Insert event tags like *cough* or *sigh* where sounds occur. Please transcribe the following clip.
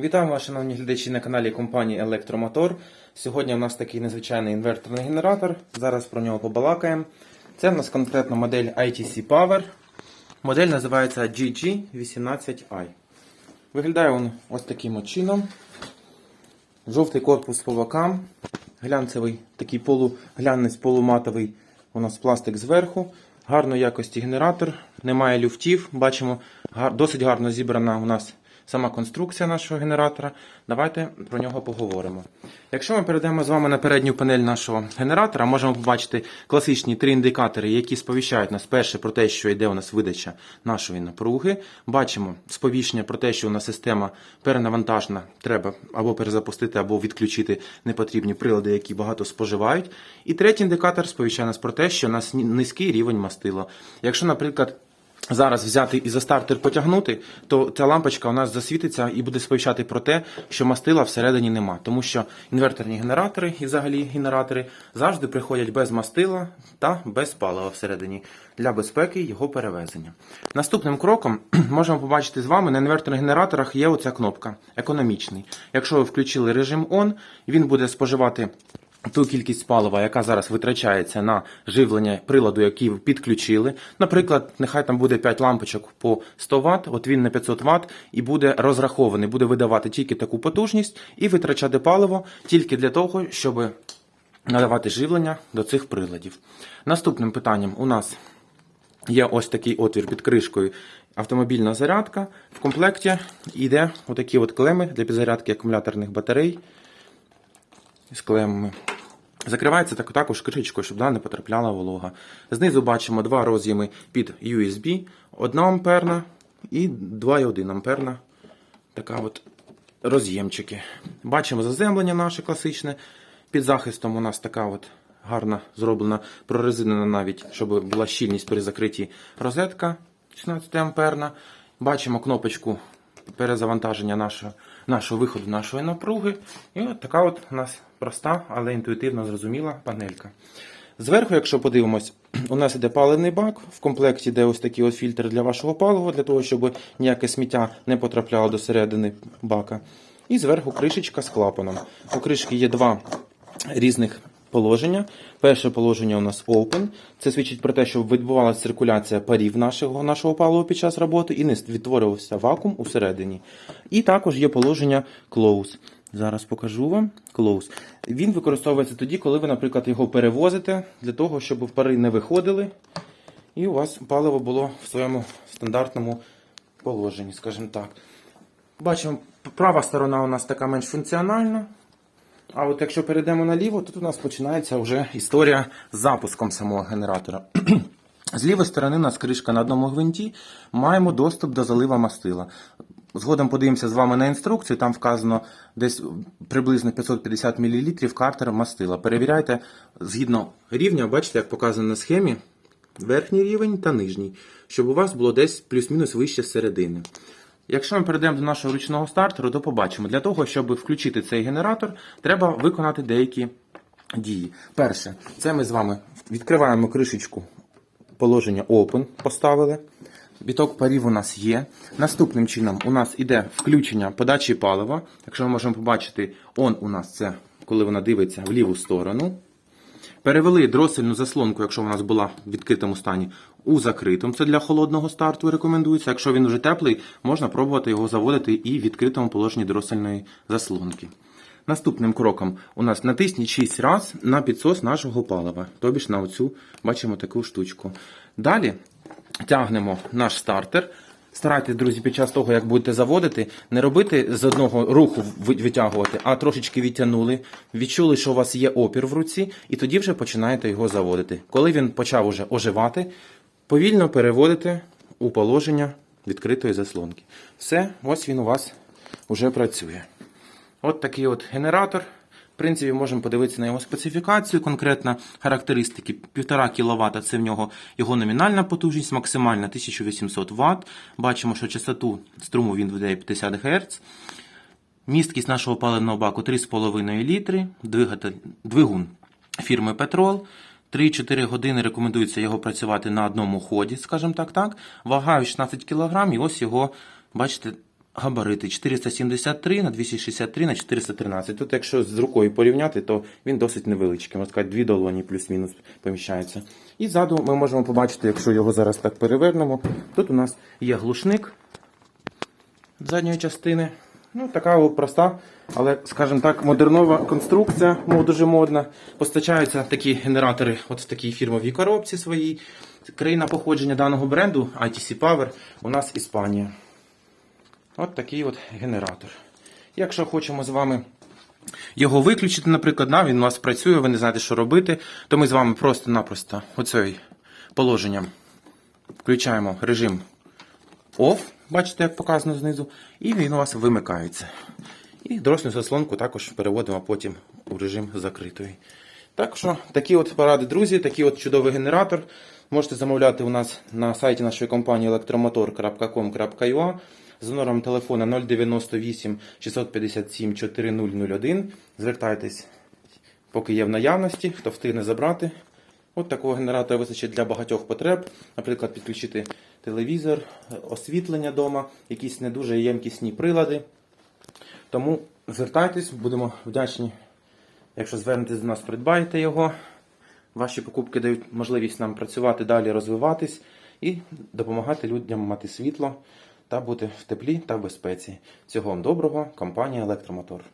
Вітаю вас, шановні глядачі на каналі компанії Електромотор. Сьогодні у нас такий незвичайний інверторний генератор. Зараз про нього побалакаємо. Це в нас конкретно модель ITC Power. Модель називається GG18i. Виглядає він ось таким чином. Жовтий корпус по бокам, глянцевий, такий полуглянець полуматовий. У нас пластик зверху. Гарної якості генератор, немає люфтів. Бачимо, досить гарно зібрана у нас сама конструкція нашого генератора. Давайте про нього поговоримо. Якщо ми перейдемо з вами на передню панель нашого генератора, можемо побачити класичні три індикатори, які сповіщають нас перше про те, що йде у нас видача нашої напруги. Бачимо сповіщення про те, що у нас система перенавантажена, треба або перезапустити, або відключити непотрібні прилади, які багато споживають. І третій індикатор сповіщає нас про те, що у нас низький рівень мастила. Якщо, наприклад, зараз взяти і за стартер потягнути, то ця лампочка у нас засвітиться і буде сповіщати про те, що мастила всередині нема. Тому що інверторні генератори і взагалі генератори завжди приходять без мастила та без палива всередині для безпеки його перевезення. Наступним кроком *clears throat* можемо побачити з вами на інверторних генераторах є оця кнопка економічний. Якщо ви включили режим ON, він буде споживати ту кількість палива, яка зараз витрачається на живлення приладу, який підключили. Наприклад, нехай там буде 5 лампочок по 100 Вт, от він на 500 Вт і буде розрахований, буде видавати тільки таку потужність і витрачати паливо тільки для того, щоб надавати живлення до цих приладів. Наступним питанням у нас Є ось такий отвір під кришкою автомобільна зарядка. В комплекті йде отакі от клеми для підзарядки акумуляторних батарей з клемами. Закривається так, також кришечкою, щоб не потрапляла волога. Знизу бачимо два роз'єми під USB, 1 амперна і 2,1 амперна. Така от роз'ємчики. Бачимо заземлення наше класичне. Під захистом у нас така от гарна зроблена прорезинена навіть, щоб була щільність при закритті розетка 16 амперна. Бачимо кнопочку перезавантаження нашого, нашого виходу нашої напруги. І от така от у нас проста, але інтуїтивно зрозуміла панелька. Зверху, якщо подивимось, у нас іде паливний бак. В комплекті йде ось такий ось фільтр для вашого палива, для того, щоб ніяке сміття не потрапляло до середини бака. І зверху кришечка з клапаном. У кришки є два різних положення. Перше положення у нас open. Це свідчить про те, що відбувалася циркуляція парів нашого, нашого палива під час роботи і не відтворювався вакуум усередині. І також є положення close. Зараз покажу вам close. Він використовується тоді, коли ви, наприклад, його перевозите для того, щоб пари не виходили, і у вас паливо було в своєму стандартному положенні, скажімо так. Бачимо, права сторона у нас така менш функціональна. А от якщо перейдемо наліво, тут у нас починається вже історія з запуском самого генератора. *clears throat* З лівої сторони у нас кришка на одному гвинті, маємо доступ до залива мастила. Згодом подивимося з вами на інструкцію, там вказано десь приблизно 550 мл картер мастила. Перевіряйте згідно рівня, бачите, як показано на схемі, верхній рівень та нижній, щоб у вас було десь плюс-мінус вище середини. Якщо ми перейдемо до нашого ручного стартеру, то побачимо, для того, щоб включити цей генератор, треба виконати деякі дії. Перше, це ми з вами відкриваємо кришечку положення Open, поставили. Біток парів у нас є. Наступним чином у нас іде включення подачі палива. Якщо ми можемо побачити, он у нас це коли вона дивиться в ліву сторону. Перевели дросельну заслонку, якщо вона була в відкритому стані, у закритому. Це для холодного старту рекомендується. Якщо він вже теплий, можна пробувати його заводити і в відкритому положенні дросельної заслонки. Наступним кроком у нас натисніть 6 разів на підсос нашого палива. Тобі ж на оцю бачимо таку штучку. Далі тягнемо наш стартер. Старайтесь, друзі, під час того, як будете заводити, не робити з одного руху витягувати, а трошечки відтягнули, відчули, що у вас є опір в руці, і тоді вже починаєте його заводити. Коли він почав уже оживати, повільно переводите у положення відкритої заслонки. Все, ось він у вас вже працює. От такий от генератор. Принципі, можемо подивитися на його специфікацію, конкретно характеристики 1,5 кВт це в нього його номінальна потужність, максимальна 1800 Вт. Бачимо, що частоту струму він видає 50 Гц. Місткість нашого паливного баку 3,5 літри. Двигатель, двигун фірми Петрол. 3-4 години рекомендується його працювати на одному ході, скажімо так, так. Вага 16 кг, і ось його, бачите, габарити 473 на 263 на 413. Тут, якщо з рукою порівняти, то він досить невеличкий. Можна сказати, дві долоні плюс-мінус поміщається. І ззаду ми можемо побачити, якщо його зараз так перевернемо, тут у нас є глушник задньої частини. Ну, така проста, але, скажімо так, модернова конструкція, мов дуже модна. Постачаються такі генератори от в такій фірмовій коробці своїй. Країна походження даного бренду ITC Power у нас Іспанія. От такий от генератор. Якщо хочемо з вами його виключити, наприклад, да, він у нас працює, ви не знаєте, що робити, то ми з вами просто-напросто оцей положенням включаємо режим OFF, бачите, як показано знизу, і він у вас вимикається. І дорослу заслонку також переводимо потім у режим закритої. Так що такі от поради, друзі, такий от чудовий генератор. Можете замовляти у нас на сайті нашої компанії electromotor.com.ua з номером телефона 098 657 4001. Звертайтесь, поки є в наявності, хто встигне забрати. От такого генератора вистачить для багатьох потреб. Наприклад, підключити телевізор, освітлення вдома, якісь не дуже ємкісні прилади. Тому звертайтесь, будемо вдячні. Якщо звернетесь до нас, придбайте його. Ваші покупки дають можливість нам працювати далі, розвиватись і допомагати людям мати світло та бути в теплі та в безпеці. Всього вам доброго, компанія Електромотор.